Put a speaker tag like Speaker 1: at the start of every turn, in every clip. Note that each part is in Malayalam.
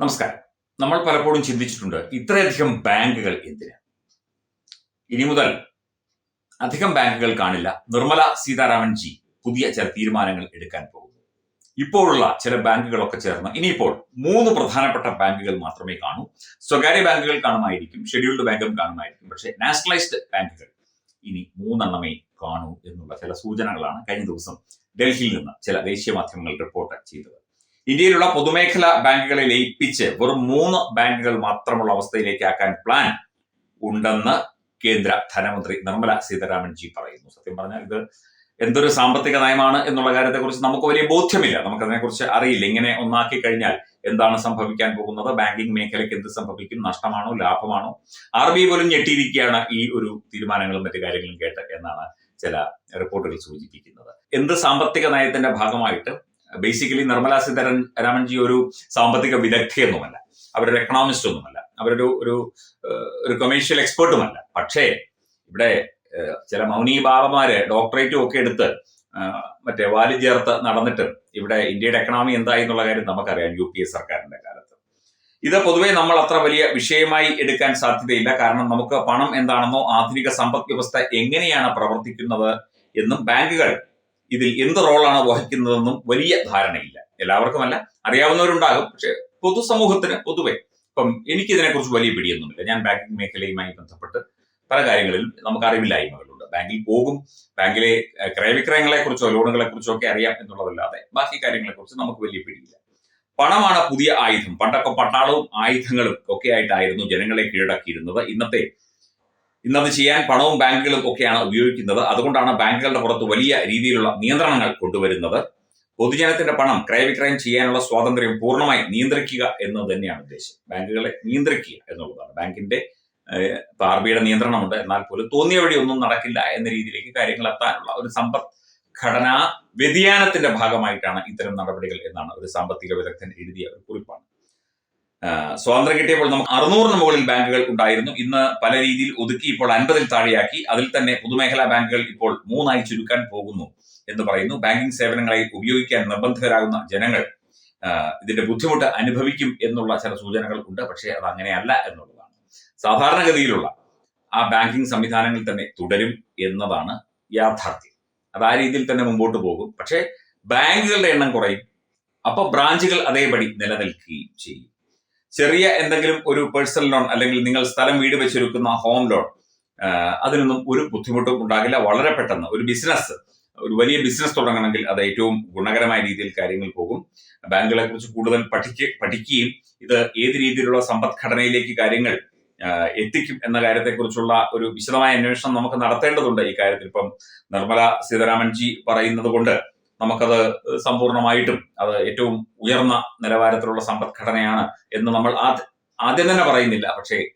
Speaker 1: നമസ്കാരം. നമ്മൾ പലപ്പോഴും ചിന്തിച്ചിട്ടുണ്ട് ഇത്രയധികം ബാങ്കുകൾ എന്തിന്? ഇനി മുതൽ അധികം ബാങ്കുകൾ കാണില്ല. നിർമ്മല സീതാരാമൻ ജി പുതിയ ചില തീരുമാനങ്ങൾ എടുക്കാൻ പോകുന്നു. ഇപ്പോഴുള്ള ചില ബാങ്കുകളൊക്കെ ചേർന്ന് ഇനിയിപ്പോൾ മൂന്ന് പ്രധാനപ്പെട്ട ബാങ്കുകൾ മാത്രമേ കാണൂ. സ്വകാര്യ ബാങ്കുകൾ കാണുമായിരിക്കും ഷെഡ്യൂൾഡ് ബാങ്കും കാണുമായിരിക്കും. പക്ഷേ നാഷണലൈസ്ഡ് ബാങ്കുകൾ ഇനി മൂന്നെണ്ണമേ കാണൂ എന്നുള്ള ചില സൂചനകളാണ് കഴിഞ്ഞ ദിവസം ഡൽഹിയിൽ നിന്ന് ചില ദേശീയ മാധ്യമങ്ങൾ റിപ്പോർട്ട് ചെയ്തത്. ഇന്ത്യയിലുള്ള പൊതുമേഖലാ ബാങ്കുകളെ ലയിപ്പിച്ച് വെറും മൂന്ന് ബാങ്കുകൾ മാത്രമുള്ള അവസ്ഥയിലേക്ക് ആക്കാൻ പ്ലാൻ ഉണ്ടെന്ന് കേന്ദ്ര ധനമന്ത്രി നിർമ്മല സീതാരാമൻ ജി പറയുന്നു. സത്യം പറഞ്ഞാൽ ഇത് എന്തൊരു സാമ്പത്തിക നയമാണ് എന്നുള്ള കാര്യത്തെക്കുറിച്ച് നമുക്ക് വലിയ ബോധ്യമില്ല. നമുക്ക് അതിനെക്കുറിച്ച് അറിയില്ല. ഇങ്ങനെ ഒന്നാക്കി കഴിഞ്ഞാൽ എന്താണ് സംഭവിക്കാൻ പോകുന്നത്? ബാങ്കിംഗ് മേഖലയ്ക്ക് എന്ത് സംഭവിക്കും? നഷ്ടമാണോ? ലാഭമാണോ? ആർ ബി പോലും ഞെട്ടിയിരിക്കുകയാണ് ഈ ഒരു തീരുമാനങ്ങളും മറ്റു കാര്യങ്ങളും കേട്ട് എന്നാണ് ചില റിപ്പോർട്ടുകൾ സൂചിപ്പിക്കുന്നത്. എന്ത് സാമ്പത്തിക നയത്തിന്റെ ഭാഗമായിട്ട് ബേസിക്കലി നിർമ്മല സീതാരാമൻ ജി ഒരു സാമ്പത്തിക വിദഗ്ധയൊന്നുമല്ല. അവരൊരു എക്കണോമിസ്റ്റ് ഒന്നുമല്ല. അവരൊരു ഒരു ഒരു കൊമേഴ്ഷ്യൽ എക്സ്പേർട്ടുമല്ല പക്ഷേ ഇവിടെ ചില മൗനി ബാബമാര് ഡോക്ടറേറ്റും ഒക്കെ എടുത്ത് മറ്റേ വാലി ചേർത്ത് നടന്നിട്ട് ഇവിടെ ഇന്ത്യയുടെ എക്കണോമി എന്തായി എന്നുള്ള കാര്യം നമുക്കറിയാം യു പി എ സർക്കാരിന്റെ കാലത്ത്. ഇത് പൊതുവേ നമ്മൾ അത്ര വലിയ വിഷയമായി എടുക്കാൻ സാധ്യതയില്ല. കാരണം നമുക്ക് പണം എന്താണെന്നോ ആധുനിക സമ്പദ് വ്യവസ്ഥ എങ്ങനെയാണ് പ്രവർത്തിക്കുന്നത് എന്നും ബാങ്കുകൾ ഇതിൽ എന്ത് റോളാണ് വഹിക്കുന്നതെന്നും വലിയ ധാരണയില്ല. എല്ലാവർക്കുമല്ല അറിയാവുന്നവരുണ്ടാകും പക്ഷെ പൊതുസമൂഹത്തിന് പൊതുവെ ഇപ്പം എനിക്ക് ഇതിനെക്കുറിച്ച് വലിയ പിടിയൊന്നുമില്ല. ഞാൻ ബാങ്കിങ് മേഖലയുമായി ബന്ധപ്പെട്ട് പല കാര്യങ്ങളിൽ നമുക്ക് അറിവില്ലായ്മകളുണ്ട്. ബാങ്കിൽ പോകും ബാങ്കിലെ ക്രയവിക്രയങ്ങളെ കുറിച്ചോ ലോണുകളെ കുറിച്ചോ ഒക്കെ അറിയാം എന്നുള്ളതല്ലാതെ ബാക്കി കാര്യങ്ങളെക്കുറിച്ച് നമുക്ക് വലിയ പിടിയില്ല. പണമാണ് പുതിയ ആയുധം. പണ്ടൊക്കെ പട്ടാളവും ആയുധങ്ങളും ഒക്കെ ആയിട്ടായിരുന്നു ജനങ്ങളെ കീഴടക്കിയിരുന്നത്. ഇന്നത്തെ ഇന്നത് ചെയ്യാൻ പണവും ബാങ്കുകളും ഒക്കെയാണ് ഉപയോഗിക്കുന്നത്. അതുകൊണ്ടാണ് ബാങ്കുകളുടെ പുറത്ത് വലിയ രീതിയിലുള്ള നിയന്ത്രണങ്ങൾ കൊണ്ടുവരുന്നത്. പൊതുജനത്തിന്റെ പണം ക്രയവിക്രയം ചെയ്യാനുള്ള സ്വാതന്ത്ര്യം പൂർണമായി നിയന്ത്രിക്കുക എന്നത് തന്നെയാണ് ഉദ്ദേശം. ബാങ്കുകളെ നിയന്ത്രിക്കുക എന്നുള്ളതാണ്. ബാങ്കിന്റെ ഇപ്പൊ ആർ ബിയുടെ നിയന്ത്രണമുണ്ട്. എന്നാൽ പോലും തോന്നിയ വഴി ഒന്നും നടക്കില്ല എന്ന രീതിയിലേക്ക് കാര്യങ്ങൾ എത്താനുള്ള ഒരു സമ്പദ് ഘടനാ വ്യതിയാനത്തിന്റെ ഭാഗമായിട്ടാണ് ഇത്തരം നടപടികൾ എന്നാണ് ഒരു സാമ്പത്തിക വിദഗ്ധൻ എഴുതിയ ഒരു കുറിപ്പാണ്. സ്വാതന്ത്ര്യം കിട്ടിയപ്പോൾ നമുക്ക് അറുന്നൂറിന് മുകളിൽ ബാങ്കുകൾ ഉണ്ടായിരുന്നു. ഇന്ന് പല രീതിയിൽ ഒതുക്കി ഇപ്പോൾ അൻപതിൽ താഴെയാക്കി. അതിൽ തന്നെ പൊതുമേഖലാ ബാങ്കുകൾ ഇപ്പോൾ മൂന്നായി ചുരുക്കാൻ പോകുന്നു എന്ന് പറയുന്നു. ബാങ്കിംഗ് സേവനങ്ങളെ ഉപയോഗിക്കാൻ നിർബന്ധിതരാകുന്ന ജനങ്ങൾ ഇതിന്റെ ബുദ്ധിമുട്ട് അനുഭവിക്കും എന്നുള്ള ചില സൂചനകൾ ഉണ്ട്. പക്ഷേ അത് അങ്ങനെയല്ല എന്നുള്ളതാണ്. സാധാരണഗതിയിലുള്ള ആ ബാങ്കിംഗ് സംവിധാനങ്ങൾ തന്നെ തുടരും എന്നതാണ് യാഥാർത്ഥ്യം. അത് ആ രീതിയിൽ തന്നെ മുമ്പോട്ട് പോകും. പക്ഷേ ബാങ്കുകളുടെ എണ്ണം കുറയും. അപ്പോൾ ബ്രാഞ്ചുകൾ അതേപടി നിലനിൽക്കുകയും ചെയ്യും. ചെറിയ എന്തെങ്കിലും ഒരു പേഴ്സണൽ ലോൺ അല്ലെങ്കിൽ നിങ്ങൾ സ്ഥലം വീട് വെച്ചൊരുക്കുന്ന ഹോം ലോൺ അതിനൊന്നും ഒരു ബുദ്ധിമുട്ടും ഉണ്ടാകില്ല. വളരെ പെട്ടെന്ന് ഒരു ബിസിനസ് ഒരു വലിയ ബിസിനസ് തുടങ്ങണമെങ്കിൽ അത് ഏറ്റവും ഗുണകരമായ രീതിയിൽ കാര്യങ്ങൾ പോകും. ബാങ്കുകളെ കുറിച്ച് കൂടുതൽ പഠിക്ക പഠിക്കുകയും ഇത് ഏത് രീതിയിലുള്ള സമ്പദ്ഘടനയിലേക്ക് കാര്യങ്ങൾ എത്തിക്കും എന്ന കാര്യത്തെക്കുറിച്ചുള്ള ഒരു വിശദമായ അന്വേഷണം നമുക്ക് നടത്തേണ്ടതുണ്ട് ഈ കാര്യത്തിൽ. ഇപ്പം നിർമ്മല സീതാരാമൻ ജി പറയുന്നത് കൊണ്ട് നമുക്കത് സമ്പൂർണമായിട്ടും അത് ഏറ്റവും ഉയർന്ന നിലവാരത്തിലുള്ള സമ്പദ്ഘടനയാണ് എന്ന് നമ്മൾ ആദ്യ- തന്നെ പറയുന്നില്ല. പക്ഷേ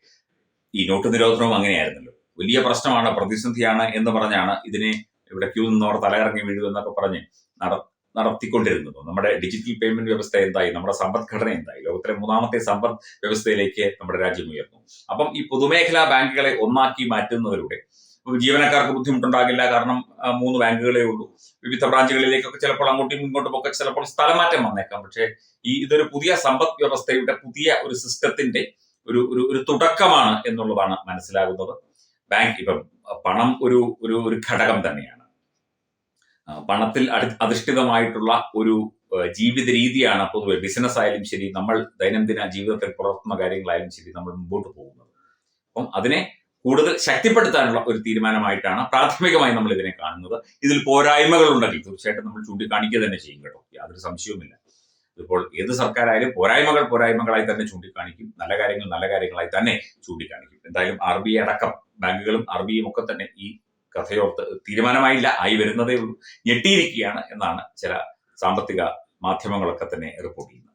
Speaker 1: ഈ നോട്ട് നിരോധനവും അങ്ങനെയായിരുന്നല്ലോ. വലിയ പ്രശ്നമാണ് പ്രതിസന്ധിയാണ് എന്ന് പറഞ്ഞാണ് ഇതിനെ ഇവിടെ ക്യൂ നിന്നവർ തലയിറങ്ങി വീഴും എന്നൊക്കെ പറഞ്ഞ് നട നടത്തിക്കൊണ്ടിരുന്നത്. നമ്മുടെ ഡിജിറ്റൽ പേയ്മെന്റ് വ്യവസ്ഥ എന്തായി? നമ്മുടെ സമ്പദ്ഘടന എന്തായി? ലോകത്തിലെ മൂന്നാമത്തെ സമ്പദ് വ്യവസ്ഥയിലേക്ക് നമ്മുടെ രാജ്യം ഉയർന്നു. അപ്പം ഈ പൊതുമേഖലാ ബാങ്കുകളെ ഒന്നാക്കി മാറ്റുന്നതിലൂടെ ജീവനക്കാർക്ക് ബുദ്ധിമുട്ടുണ്ടാകില്ല കാരണം മൂന്ന് ബാങ്കുകളേ ഉള്ളൂ. വിവിധ ബ്രാഞ്ചുകളിലേക്കൊക്കെ ചിലപ്പോൾ അങ്ങോട്ടും ഇങ്ങോട്ടും ഒക്കെ ചിലപ്പോൾ സ്ഥലമാറ്റം വന്നേക്കാം. പക്ഷേ ഈ ഇതൊരു പുതിയ സമ്പദ് വ്യവസ്ഥയുടെ പുതിയ ഒരു സിസ്റ്റത്തിന്റെ ഒരു ഒരു ഒരു തുടക്കമാണ് എന്നുള്ളതാണ് മനസ്സിലാകുന്നത്. ബാങ്ക് ഇപ്പം പണം ഒരു ഒരു ഒരു ഘടകം തന്നെയാണ്. പണത്തിൽ അധിഷ്ഠിതമായിട്ടുള്ള ഒരു ജീവിത രീതിയാണ് പൊതുവെ ബിസിനസ് ആയാലും ശരി നമ്മൾ ദൈനംദിന ജീവിതത്തിൽ പുലർത്തുന്ന കാര്യങ്ങളായാലും ശരി നമ്മൾ മുമ്പോട്ട് പോകുന്നത്. അപ്പം അതിനെ കൂടുതൽ ശക്തിപ്പെടുത്താനുള്ള ഒരു തീരുമാനമായിട്ടാണ് പ്രാഥമികമായി നമ്മൾ ഇതിനെ കാണുന്നത്. ഇതിൽ പോരായ്മകൾ ഉണ്ടെങ്കിൽ തീർച്ചയായിട്ടും നമ്മൾ ചൂണ്ടിക്കാണിക്കുക തന്നെ ചെയ്യും കേട്ടോ. യാതൊരു സംശയവുമില്ല. ഇപ്പോൾ ഏത് സർക്കാരായാലും പോരായ്മകൾ പോരായ്മകളായി തന്നെ ചൂണ്ടിക്കാണിക്കും. നല്ല കാര്യങ്ങൾ നല്ല കാര്യങ്ങളായി തന്നെ ചൂണ്ടിക്കാണിക്കും. എന്തായാലും ആർ ബി ഐ അടക്കം ബാങ്കുകളും ആർ ബി ഐയും ഒക്കെ തന്നെ ഈ കഥയോർത്ത് തീരുമാനമായില്ല. ആയി വരുന്നതേ ഉള്ളൂ. ഞെട്ടിയിരിക്കുകയാണ് എന്നാണ് ചില സാമ്പത്തിക മാധ്യമങ്ങളൊക്കെ തന്നെ റിപ്പോർട്ട് ചെയ്യുന്നത്.